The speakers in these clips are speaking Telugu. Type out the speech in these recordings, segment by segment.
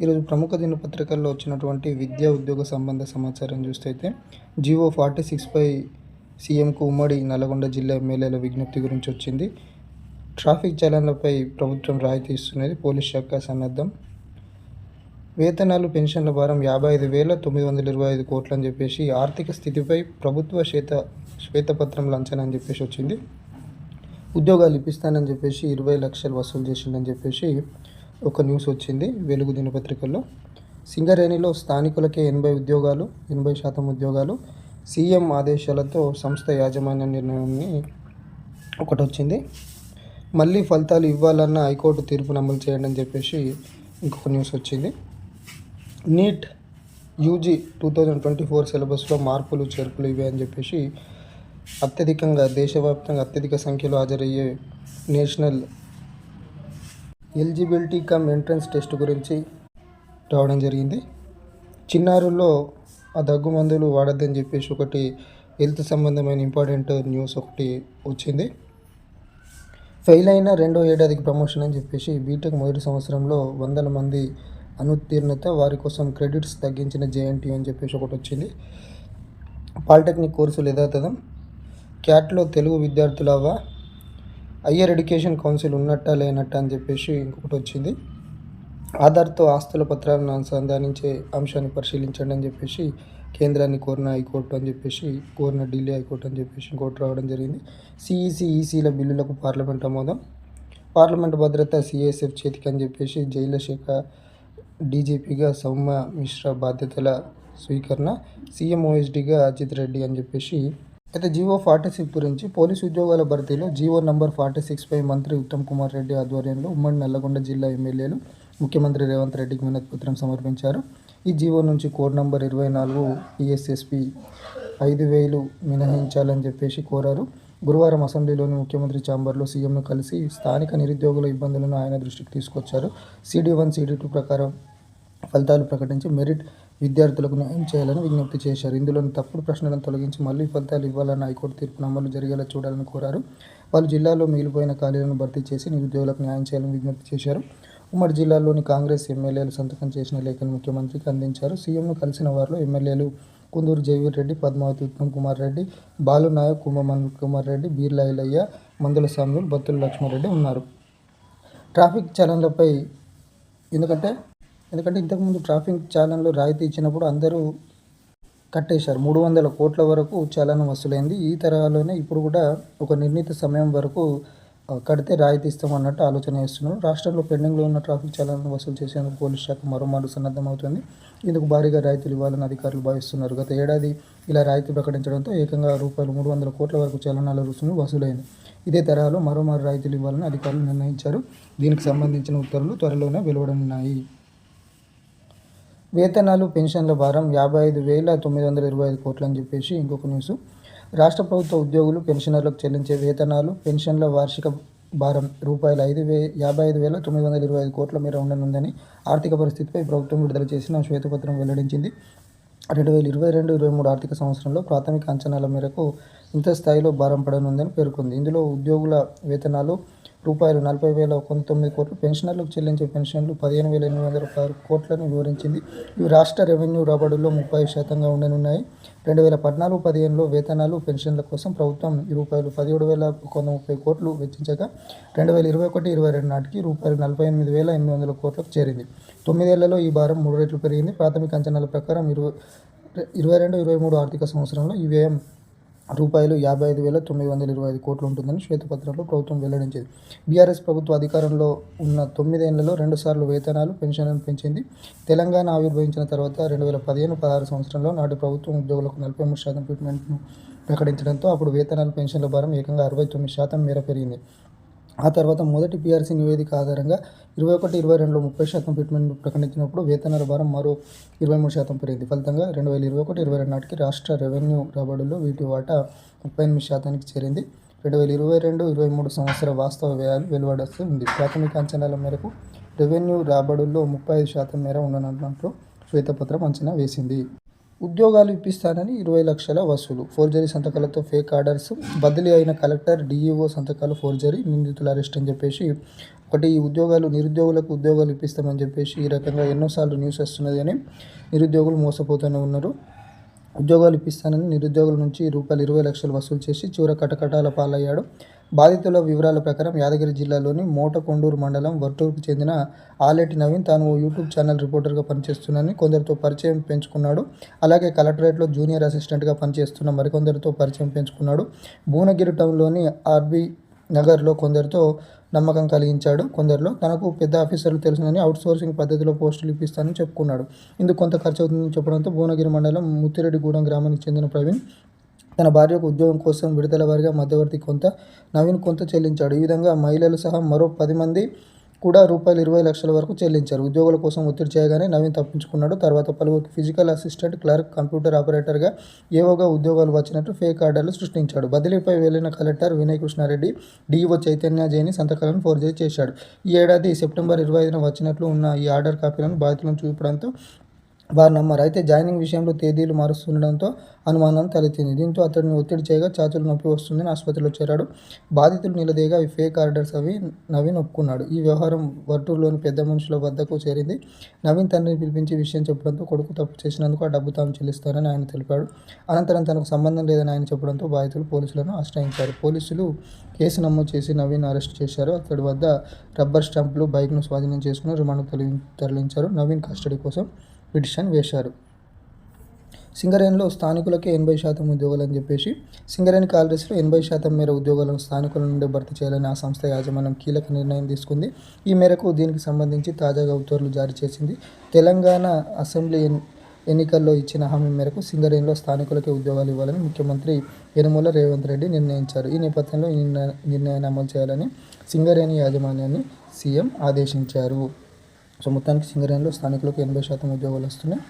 ఈరోజు ప్రముఖ దినపత్రికల్లో వచ్చినటువంటి విద్యా ఉద్యోగ సంబంధ సమాచారం చూస్తే అయితే జివో ఫార్టీ సిక్స్ పై సీఎంకు ఉమ్మడి నల్గొండ జిల్లా ఎమ్మెల్యేల విజ్ఞప్తి గురించి వచ్చింది. ట్రాఫిక్ చలనాలపై ప్రభుత్వం రాయితీ ఇస్తున్నది పోలీస్ శాఖ సన్నద్ధం. వేతనాలు పెన్షన్ల భారం యాభై ఐదు వేల తొమ్మిది వందల ఇరవై ఐదు కోట్లు అని చెప్పేసి ఆర్థిక స్థితిపై ప్రభుత్వ శ్వేత శ్వేతపత్రం లంచన అని చెప్పేసి వచ్చింది. ఉద్యోగాలు ఇప్పిస్తానని చెప్పేసి ఇరవై లక్షలు వసూలు చేసిందని చెప్పేసి ఒక న్యూస్ వచ్చింది వెలుగు దినపత్రికల్లో. సింగరేణిలో స్థానికులకే ఎనభై ఉద్యోగాలు ఎనభై శాతం ఉద్యోగాలు. సీఎం ఆదేశాలతో సంస్థ యాజమాన్య నిర్ణయాన్ని ఒకటి వచ్చింది. మళ్ళీ ఫలితాలు ఇవ్వాలన్న హైకోర్టు తీర్పును అమలు చేయండి అని చెప్పేసి ఇంకొక న్యూస్ వచ్చింది. NEET UG two thousand twenty four సిలబస్లో మార్పులు చేర్పులు ఇవే అని చెప్పేసి అత్యధికంగా దేశవ్యాప్తంగా అత్యధిక సంఖ్యలో హాజరయ్యే national eligibility cum entrance test గురించి రావడం జరిగింది. చిన్నారుల్లో ఆ దగ్గు మందులు వాడద్దని చెప్పేసి ఒకటి హెల్త్ సంబంధమైన ఇంపార్టెంట్ న్యూస్ ఒకటి వచ్చింది. ఫెయిల్ అయిన రెండో ఏడాదికి ప్రమోషన్ అని చెప్పేసి బీటెక్ మొదటి సంవత్సరంలో వందల మంది అనుత్తీర్ణత వారి కోసం క్రెడిట్స్ తగ్గించిన జేఎన్టీ అని చెప్పేసి ఒకటి వచ్చింది. పాలిటెక్నిక్ కోర్సులు యథాతథం. క్యాట్లో తెలుగు విద్యార్థులవా హయ్యర్ ఎడ్యుకేషన్ కౌన్సిల్ ఉన్నట్టా లేనట్టా అని చెప్పేసి ఇంకొకటి వచ్చింది. ఆధార్తో ఆస్తుల పత్రాలను అనుసంధానించే అంశాన్ని పరిశీలించండి అని చెప్పేసి కేంద్రాన్ని కోరిన హైకోర్టు అని చెప్పేసి కోరిన ఢిల్లీ హైకోర్టు అని చెప్పేసి ఇంకోటి రావడం జరిగింది. సిఈసి ఈసీల బిల్లులకు పార్లమెంట్ ఆమోదం. పార్లమెంట్ భద్రత సిఎస్ఎఫ్ చేతికి అని చెప్పేసి జైల శాఖ డీజీపీగా సౌమ్య మిశ్రా బాధ్యతల స్వీకరణ సీఎం ఓఎస్డీగా అజిత్ రెడ్డి అని చెప్పేసి అయితే జీవో ఫార్టీ సిక్స్ గురించి పోలీసు ఉద్యోగాల భర్తీలో జీవో నంబర్ ఫార్టీ సిక్స్పై మంత్రి ఉత్తమ్ కుమార్ రెడ్డి ఆధ్వర్యంలో ఉమ్మడి నల్లగొండ జిల్లా ఎమ్మెల్యేలు ముఖ్యమంత్రి రేవంత్ రెడ్డికి వినతిపత్రం సమర్పించారు. ఈ జీవో నుంచి కోడ్ నంబర్ ఇరవై నాలుగు పిఎస్ఎస్పి ఐదు వేలు మినహాయించాలని చెప్పేసి కోరారు. గురువారం అసెంబ్లీలోని ముఖ్యమంత్రి ఛాంబర్లో సీఎంను కలిసి స్థానిక నిరుద్యోగుల ఇబ్బందులను ఆయన దృష్టికి తీసుకొచ్చారు. సిడి వన్ సిడి టూ ప్రకారం ఫలితాలు ప్రకటించి మెరిట్ విద్యార్థులకు న్యాయం చేయాలని విజ్ఞప్తి చేశారు. ఇందులోని తప్పుడు ప్రశ్నలను తొలగించి మళ్ళీ ఫలితాలు ఇవ్వాలని హైకోర్టు తీర్పును అమలు జరిగేలా చూడాలని కోరారు. వాళ్ళు జిల్లాలో మిగిలిపోయిన ఖాళీలను భర్తీ చేసి నిరుద్యోగులకు న్యాయం చేయాలని విజ్ఞప్తి చేశారు. ఉమ్మడి జిల్లాలోని కాంగ్రెస్ ఎమ్మెల్యేలు సంతకం చేసిన లేఖను ముఖ్యమంత్రికి అందించారు. సీఎంను కలిసిన వారిలో ఎమ్మెల్యేలు కుందూరు జయవీర్ రెడ్డి పద్మావతి ఉత్తమ్ కుమార్ రెడ్డి బాలు నాయక్ కుంభమన్ కుమార్ రెడ్డి బీర్లా ఇలయ్య మందుల సామ్యుల్ బత్తుల లక్ష్మారెడ్డి ఉన్నారు. ట్రాఫిక్ చలన్లపై ఎందుకంటే ఎందుకంటే ఇంతకుముందు ట్రాఫిక్ చాలన్లు రాయితీ ఇచ్చినప్పుడు అందరూ కట్టేశారు. మూడు వందల కోట్ల వరకు చలనం వసూలైంది. ఈ తరహాలోనే ఇప్పుడు కూడా ఒక నిర్ణీత సమయం వరకు కడితే రాయితీ ఇస్తామన్నట్టు ఆలోచన చేస్తున్నారు. రాష్ట్రంలో పెండింగ్లో ఉన్న ట్రాఫిక్ చలనాలను వసూలు చేసేందుకు పోలీస్ శాఖ మరోమారు సన్నద్ధమవుతుంది. ఇందుకు భారీగా రాయితీలు ఇవ్వాలని అధికారులు భావిస్తున్నారు. గత ఏడాది ఇలా రాయితీ ప్రకటించడంతో ఏకంగా రూపాయలు మూడు వందల కోట్ల వరకు చలనాల రుసుము వసూలైంది. ఇదే తరహాలో మరోమారు రాయితీలు ఇవ్వాలని అధికారులు నిర్ణయించారు. దీనికి సంబంధించిన ఉత్తర్వులు త్వరలోనే వెలువడనున్నాయి. వేతనాలు పెన్షన్ల భారం యాభై ఐదు వేల తొమ్మిది వందల ఇరవై ఐదు కోట్లు అని చెప్పేసి ఇంకొక న్యూస్. రాష్ట్ర ప్రభుత్వ ఉద్యోగులు పెన్షనర్లకు చెల్లించే వేతనాలు పెన్షన్ల వార్షిక భారం రూపాయలు ఐదు వే యాభై ఐదు వేల తొమ్మిది వందల ఇరవై ఐదు కోట్ల మేర ఉండనుందని ఆర్థిక పరిస్థితిపై ప్రభుత్వం విడుదల చేసిన శ్వేతపత్రం వెల్లడించింది. రెండు వేల ఇరవై రెండు ఇరవై మూడు ఆర్థిక సంవత్సరంలో ప్రాథమిక అంచనాల మేరకు ఇంత స్థాయిలో భారం పడనుందని పేర్కొంది. ఇందులో ఉద్యోగుల వేతనాలు రూపాయలు నలభై వేల పంతొమ్మిది కోట్లు. పెన్షనర్లకు చెల్లించే పెన్షన్లు పదిహేను వేల ఎనిమిది వందల పదహారు కోట్లను వివరించింది. ఇవి రాష్ట్ర రెవెన్యూ రాబడుల్లో ముప్పై శాతంగా ఉండనున్నాయి. రెండు వేల పద్నాలుగు పదిహేనులో వేతనాలు పెన్షన్ల కోసం ప్రభుత్వం రూపాయలు పదిహేడు వేల ఒక వంద ముప్పై కోట్లు వెచ్చించగా రెండు వేల ఇరవై ఒకటి ఇరవై రెండు నాటికి రూపాయలు నలభై ఎనిమిది వేల ఎనిమిది వందల కోట్లకు చేరింది. తొమ్మిదేళ్ళలో ఈ భారం మూడు రెట్లు పెరిగింది. ప్రాథమిక అంచనాల ప్రకారం ఇరవై ఇరవై రెండు ఇరవై మూడు ఆర్థిక సంవత్సరంలో ఈ వ్యయం రూపాయలు యాభై ఐదు వేల తొమ్మిది వందల ఇరవై ఐదు కోట్లు ఉంటుందని శ్వేతపత్రంలో ప్రభుత్వం వెల్లడించింది. బీఆర్ఎస్ ప్రభుత్వ అధికారంలో ఉన్న తొమ్మిదేళ్ళలో రెండుసార్లు వేతనాలు పెన్షన్లను పెంచింది. తెలంగాణ ఆవిర్భవించిన తర్వాత రెండు వేల పదిహేను పదహారు సంవత్సరంలో నాటి ప్రభుత్వం ఉద్యోగులకు నలభై మూడు శాతం ఫిట్మెంట్ను ప్రకటించడంతో అప్పుడు వేతనాలు పెన్షన్ల భారం ఏకంగా అరవై తొమ్మిది శాతం మేర పెరిగింది. ఆ తర్వాత మొదటి పీఆర్సీ నివేదిక ఆధారంగా ఇరవై ఒకటి ఇరవై రెండులో ముప్పై శాతం ఫిట్మెంట్ ప్రకటించినప్పుడు వేతనాల భారం మరో ఇరవై మూడు శాతం పెరిగింది. ఫలితంగా రెండు వేల ఇరవై ఒకటి ఇరవై రెండు నాటికి రాష్ట్ర రెవెన్యూ రాబడుల్లో వీటి వాటా ముప్పై ఎనిమిది శాతానికి చేరింది. రెండు వేల ఇరవై రెండు ఇరవై మూడు సంవత్సర వాస్తవ వ్యయాలు వెలువడుస్తుంది ప్రాథమిక అంచనాల మేరకు రెవెన్యూ రాబడుల్లో ముప్పై ఐదు శాతం మేర ఉండనున్నట్లు శ్వేతపత్రం అంచనా వేసింది. ఉద్యోగాలు ఇప్పిస్తానని ఇరవై లక్షల వసూలు. ఫోర్జరీ సంతకాలతో ఫేక్ ఆర్డర్స్ బదిలీ అయిన కలెక్టర్ డిఈఓ సంతకాలు ఫోర్జరీ నిందితుల అరెస్ట్ అని చెప్పేసి ఒకటి ఈ ఉద్యోగాలు నిరుద్యోగులకు ఉద్యోగాలు ఇప్పిస్తామని చెప్పేసి ఈ రకంగా ఎన్నోసార్లు న్యూస్ వస్తున్నది అని నిరుద్యోగులు మోసపోతూనే ఉన్నారు. ఉద్యోగాలు ఇప్పిస్తానని నిరుద్యోగుల నుంచి రూపాయలు ఇరవై లక్షలు వసూలు చేసి చివర కటకటాల పాలయ్యాడు. బాధితుల వివరాల ప్రకారం యాదగిరి జిల్లాలోని మోటకొండూరు మండలం వర్టూరుకు చెందిన ఆలెటి నవీన్ తాను యూట్యూబ్ ఛానల్ రిపోర్టర్గా పనిచేస్తున్నానని కొందరితో పరిచయం పెంచుకున్నాడు. అలాగే కలెక్టరేట్లో జూనియర్ అసిస్టెంట్గా పనిచేస్తున్న మరికొందరితో పరిచయం పెంచుకున్నాడు. భువనగిరి టౌన్లోని ఆర్బీ నగర్లో కొందరితో నమ్మకం కలిగించాడు. కొందరిలో తనకు పెద్ద ఆఫీసర్లు తెలుసునని అవుట్సోర్సింగ్ పద్ధతిలో పోస్టులు ఇప్పిస్తానని చెప్పుకున్నాడు. ఇందుకు కొంత ఖర్చు అవుతుందని చెప్పడంతో భువనగిరి మండలం ముత్తిరెడ్డిగూడెం గ్రామానికి చెందిన ప్రవీణ్ తన భార్యకు ఉద్యోగం కోసం విడుదల వారిగా మధ్యవర్తి కొంత నవీన్ కొంత చెల్లించాడు. ఈ విధంగా మహిళలు సహా మరో పది మంది కూడా రూపాయలు ఇరవై లక్షల వరకు చెల్లించారు. ఉద్యోగుల కోసం ఒత్తిడి చేయగానే నవీన్ తప్పించుకున్నాడు. తర్వాత పలువురికి ఫిజికల్ అసిస్టెంట్ క్లర్క్ కంప్యూటర్ ఆపరేటర్గా ఏవోగా ఉద్యోగాలు వచ్చినట్టు ఫేక్ ఆర్డర్లు సృష్టించాడు. బదిలీపై వెళ్ళిన కలెక్టర్ వినయ్ కృష్ణారెడ్డి డీఈఓ చైతన్య జైని సంతకాలను ఫోర్జరీ చేశాడు. ఈ ఏడాది సెప్టెంబర్ ఇరవై ఐదున వచ్చినట్లు ఉన్న ఈ ఆర్డర్ కాపీలను బాధితులను చూపడంతో వారు నమ్మరు. అయితే జాయినింగ్ విషయంలో తేదీలు మారుస్తుండడంతో అనుమానం తలెత్తింది. దీంతో అతడిని ఒత్తిడి చేయగా చాచులు నొప్పి వస్తుందని ఆసుపత్రిలో చేరాడు. బాధితులు నిలదీయగా ఈ ఫేక్ ఆర్డర్స్ అవి నవీన్ ఒప్పుకున్నాడు. ఈ వ్యవహారం వర్టూరులోని పెద్ద మనుషుల వద్దకు చేరింది. నవీన్ తండ్రిని పిలిపించి విషయం చెప్పడంతో కొడుకు తప్పు చేసినందుకు ఆ డబ్బు తాము చెల్లిస్తానని ఆయన తెలిపాడు. అనంతరం తనకు సంబంధం లేదని ఆయన చెప్పడంతో బాధితులు పోలీసులను ఆశ్రయించారు. పోలీసులు కేసు నమోదు చేసి నవీన్ అరెస్ట్ చేశారు. అతడి వద్ద రబ్బర్ స్టాంపులు బైక్ను స్వాధీనం చేసుకుని రిమాండ్ తరలించారు. నవీన్ కస్టడీ కోసం పిటిషన్ వేశారు. సింగరేణిలో స్థానికులకే ఎనభై శాతం ఉద్యోగాలు అని చెప్పేసి సింగరేణి కాలరీస్లో ఎనభై శాతం మేర ఉద్యోగాలను స్థానికుల నుండి భర్తీ చేయాలని ఆ సంస్థ యాజమాన్యం కీలక నిర్ణయం తీసుకుంది. ఈ మేరకు దీనికి సంబంధించి తాజాగా ఉత్తర్వులు జారీ చేసింది. తెలంగాణ అసెంబ్లీ ఎన్నికల్లో ఇచ్చిన హామీ మేరకు సింగరేణిలో స్థానికులకే ఉద్యోగాలు ఇవ్వాలని ముఖ్యమంత్రి యనమల రేవంత్ రెడ్డి నిర్ణయించారు. ఈ నేపథ్యంలో ఈ నిర్ణయాన్ని అమలు చేయాలని సింగరేణి యాజమాన్యాన్ని సీఎం ఆదేశించారు. సో మొత్తానికి సింగరేణిలో స్థానికులకు ఎనభై శాతం ఉద్యోగాలు వస్తున్నాయి.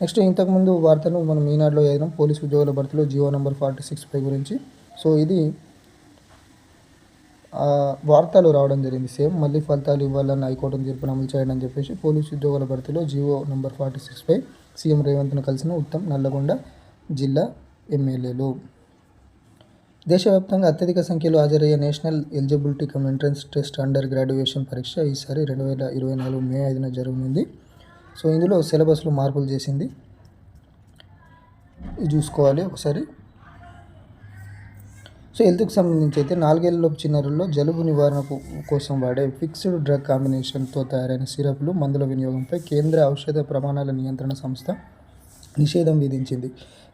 నెక్స్ట్ ఇంతకుముందు వార్తను మనం ఈనాడులో చదివినాం పోలీస్ ఉద్యోగుల భర్తీలో GO number forty six five గురించి. సో ఇది వార్తలు రావడం జరిగింది. సేమ్ మళ్ళీ ఫలితాలు ఇవ్వాలని హైకోర్టును తీర్పును అమలు చేయడం అని చెప్పేసి పోలీసు ఉద్యోగుల భర్తీలో GO number forty six five CM రేవంత్ను కలిసిన ఉత్తమ్ నల్లగొండ జిల్లా ఎమ్మెల్యేలు. దేశవ్యాప్తంగా అత్యధిక సంఖ్యలో హాజరయ్యే national eligibility cum entrance test under graduation పరీక్ష ఈసారి రెండు వేల ఇరవై నాలుగు మే ఐదున జరగనుంది. సో ఇందులో సిలబస్లో మార్పులు చేసింది. ఇది చూసుకోవాలి ఒకసారి. సో హెల్త్కి సంబంధించి అయితే నాలుగేళ్ళలోపు చిన్నారుల్లో జలుబు నివారణ కోసం వాడే ఫిక్స్డ్ డ్రగ్ కాంబినేషన్తో తయారైన సిరప్లు మందుల వినియోగంపై కేంద్ర ఔషధ ప్రమాణాల నియంత్రణ సంస్థ నిషేధం విధించింది.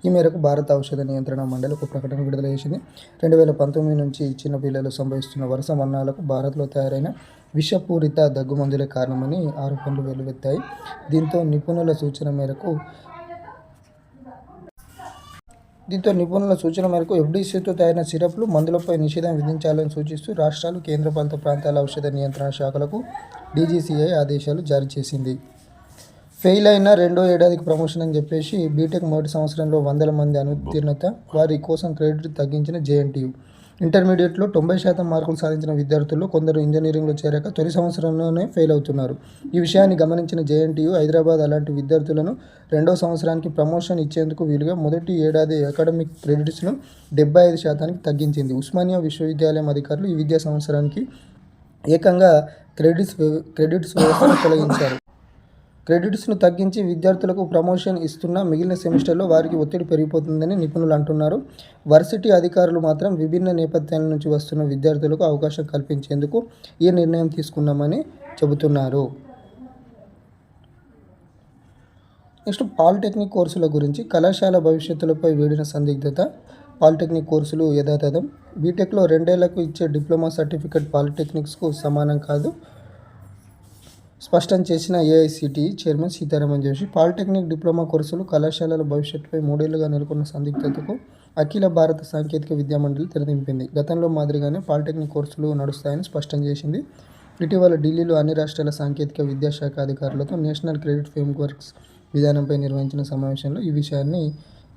ఈ మేరకు భారత ఔషధ నియంత్రణ మండలి ఒక ప్రకటన విడుదల చేసింది. రెండు వేల పంతొమ్మిది నుంచి చిన్న పిల్లలు సంభవిస్తున్న వరుస మరణాలకు భారత్లో తయారైన విషపూరిత దగ్గుమందులే కారణమని ఆరోపణలు వెల్లువెత్తాయి. దీంతో నిపుణుల సూచన మేరకు దీంతో నిపుణుల సూచన మేరకు ఎఫ్డీసీతో తయారైన సిరప్లు మందులపై నిషేధం విధించాలని సూచిస్తూ రాష్ట్రాలు కేంద్రపాలిత ప్రాంతాల ఔషధ నియంత్రణ శాఖలకు డీజీసీఐ ఆదేశాలు జారీ చేసింది. ఫెయిల్ అయిన రెండో ఏడాదికి ప్రమోషన్ అని చెప్పేసి బీటెక్ మొదటి సంవత్సరంలో వందల మంది అనుత్తీర్ణత వారి కోసం క్రెడిట్ తగ్గించిన జేఎన్టీయు. ఇంటర్మీడియట్లో తొంభై శాతం మార్కులు సాధించిన విద్యార్థుల్లో కొందరు ఇంజనీరింగ్లో చేరాక తొలి సంవత్సరంలోనే ఫెయిల్ అవుతున్నారు. ఈ విషయాన్ని గమనించిన జేఎన్టీయు హైదరాబాద్ అలాంటి విద్యార్థులను రెండో సంవత్సరానికి ప్రమోషన్ ఇచ్చేందుకు వీలుగా మొదటి ఏడాది అకాడమిక్ క్రెడిట్స్ను డెబ్బై ఐదు శాతానికి తగ్గించింది. ఉస్మానియా విశ్వవిద్యాలయం అధికారులు ఈ విద్యా సంవత్సరానికి ఏకంగా క్రెడిట్స్ క్రెడిట్స్ వ్యవస్థను తొలగించారు. క్రెడిట్స్ను తగ్గించి విద్యార్థులకు ప్రమోషన్ ఇస్తున్న మిగిలిన సెమిస్టర్లో వారికి ఒత్తిడి పెరిగిపోతుందని నిపుణులు అంటున్నారు. వర్సిటీ అధికారులు మాత్రం విభిన్న నేపథ్యాల నుంచి వస్తున్న విద్యార్థులకు అవకాశం కల్పించేందుకు ఈ నిర్ణయం తీసుకున్నామని చెబుతున్నారు. నెక్స్ట్ పాలిటెక్నిక్ కోర్సుల గురించి కళాశాల భవిష్యత్తులపై వీడిన సందిగ్ధత పాలిటెక్నిక్ కోర్సులు యథాతథం. బీటెక్లో రెండేళ్ళకు ఇచ్చే డిప్లొమా సర్టిఫికేట్ పాలిటెక్నిక్స్కు సమానం కాదు. స్పష్టం చేసిన AICTE chairman Seetharaman Joshi polytechnic diploma కోర్సులు కళాశాలల భవిష్యత్తుపై మూడేళ్ళుగా నెలకొన్న సందిగ్ధతకు అఖిల భారత సాంకేతిక విద్యా మండలి తెరదింపింది. గతంలో మాదిరిగానే పాలిటెక్నిక్ కోర్సులు నడుస్తాయని స్పష్టం చేసింది. ఇటీవల ఢిల్లీలో అన్ని రాష్ట్రాల సాంకేతిక విద్యాశాఖ అధికారులతో నేషనల్ క్రెడిట్ ఫ్రేమ్వర్క్స్ విధానంపై నిర్వహించిన సమావేశంలో ఈ విషయాన్ని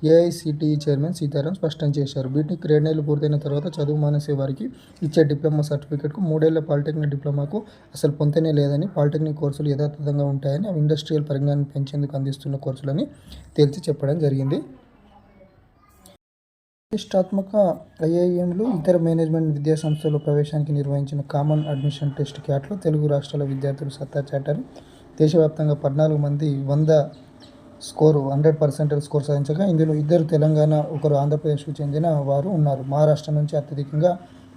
ఏఐసిటిఈ చైర్మన్ సీతారాం స్పష్టం చేశారు. బీటెక్ రెండేళ్ళు పూర్తయిన తర్వాత చదువు మానేసే వారికి ఇచ్చే డిప్లొమా సర్టిఫికేట్కు మూడేళ్ళ పాలిటెక్నిక్ డిప్లొమాకు అసలు పొంతనే లేదని పాలిటెక్నిక్ కోర్సులు యథాతథంగా ఉంటాయని అవి ఇండస్ట్రియల్ పరిజ్ఞానం పెంచేందుకు అందిస్తున్న కోర్సులని తేల్చి చెప్పడం జరిగింది. ప్రతిష్టాత్మక ఐఐఎంలు ఇతర మేనేజ్మెంట్ విద్యా సంస్థల్లో ప్రవేశానికి నిర్వహించిన కామన్ అడ్మిషన్ టెస్ట్ క్యాట్లో తెలుగు రాష్ట్రాల విద్యార్థులు సత్తా చాటారు. దేశవ్యాప్తంగా పద్నాలుగు మంది వంద స్కోరు హండ్రెడ్ పర్సెంటేజ్ స్కోర్ సాధించగా ఇందులో ఇద్దరు తెలంగాణ ఒకరు ఆంధ్రప్రదేశ్కు చెందిన వారు ఉన్నారు. మహారాష్ట్ర నుంచి అత్యధికంగా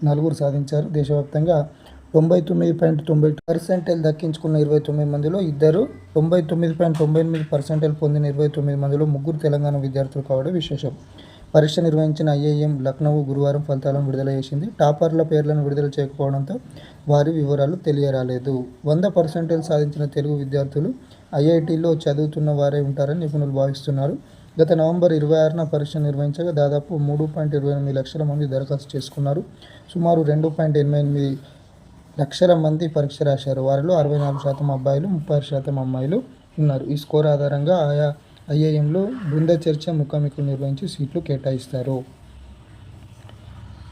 నలుగురు సాధించారు. దేశవ్యాప్తంగా తొంభై తొమ్మిది పాయింట్ తొంభై పర్సెంటేజ్ దక్కించుకున్న ఇరవై తొమ్మిది మందిలో ఇద్దరు తొంభై తొమ్మిది పాయింట్ తొంభై ఎనిమిది పర్సెంటేజ్ పొందిన ఇరవై తొమ్మిది మందిలో ముగ్గురు తెలంగాణ విద్యార్థులు కావడం విశేషం. పరీక్ష నిర్వహించిన ఐఐఎం లక్నో గురువారం ఫలితాలను విడుదల చేసింది. టాపర్ల పేర్లను విడుదల చేయకపోవడంతో వారి వివరాలు తెలియరాలేదు. వంద పర్సెంటేజ్ సాధించిన తెలుగు విద్యార్థులు ఐఐటిలో చదువుతున్న వారే ఉంటారని నిపుణులు భావిస్తున్నారు. గత నవంబర్ ఇరవై ఆరున పరీక్ష నిర్వహించగా దాదాపు మూడు పాయింట్ ఇరవై ఎనిమిది లక్షల మంది దరఖాస్తు చేసుకున్నారు. సుమారు రెండు పాయింట్ ఎనభై ఎనిమిది లక్షల మంది పరీక్ష రాశారు. వారిలో అరవై నాలుగు శాతం అబ్బాయిలు ముప్పై శాతం అమ్మాయిలు ఉన్నారు. ఈ స్కోర్ ఆధారంగా ఆయా ఐఐఎంలో బృంద చర్చ ముఖాముఖులు నిర్వహించి సీట్లు కేటాయిస్తారు.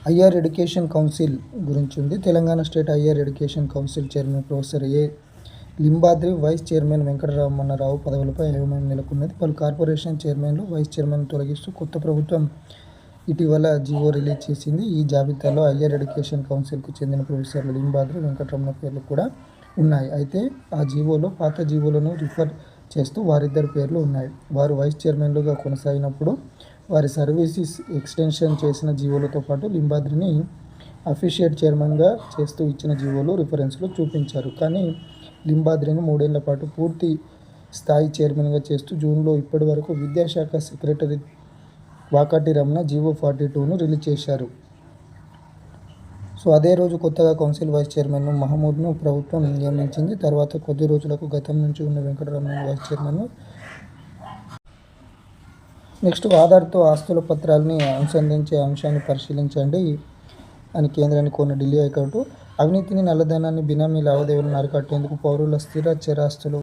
ఐఆర్ ఎడ్యుకేషన్ కౌన్సిల్ గురించి ఉంది. Telangana state higher education council chairman professor A. Limbadri vice chairman Venkataramanna Rao పదవులపై అయోమయం నెలకొన్నది. పలు కార్పొరేషన్ చైర్మన్లు వైస్ చైర్మన్ తొలగిస్తూ కొత్త ప్రభుత్వం ఇటీవల జీవో రిలీజ్ చేసింది. ఈ జాబితాలో ఐఆర్ ఎడ్యుకేషన్ కౌన్సిల్కు చెందిన ప్రొఫెసర్లు లింబాద్రి వెంకటరమణ పేర్లు కూడా ఉన్నాయి. అయితే ఆ జీవోలో పాత జీవోలను రిఫర్ చేస్తూ వారిద్దరి పేర్లు ఉన్నాయి. వారు వైస్ చైర్మన్లుగా కొనసాగినప్పుడు వారి సర్వీసెస్ ఎక్స్టెన్షన్ చేసిన జీవోలతో పాటు లింబాద్రిని అఫీషియేట్ చైర్మన్గా చేస్తూ ఇచ్చిన జీవోలు రిఫరెన్స్లో చూపించారు. కానీ లింబాద్రిని మూడేళ్ళ పాటు పూర్తి స్థాయి చైర్మన్గా చేస్తూ జూన్లో ఇప్పటి వరకు విద్యాశాఖ secretary Vakati Ramana GO forty టూను release చేశారు. సో అదే రోజు కొత్తగా కౌన్సిల్ వైస్ చైర్మన్ మహమూద్ను ప్రభుత్వం నియమించింది. తర్వాత కొద్ది రోజులకు గతం నుంచి ఉన్న వెంకటరమణ వైస్ చైర్మన్ నెక్స్ట్ ఆధార్తో ఆస్తుల పత్రాలని అనుసంధించే అంశాన్ని పరిశీలించండి అని కేంద్రాన్ని కోరిన ఢిల్లీ హైకోర్టు. అవినీతిని నల్లధనాన్ని బినామీ లావాదేవీలను అరికట్టేందుకు పౌరుల స్థిర చరాస్తులు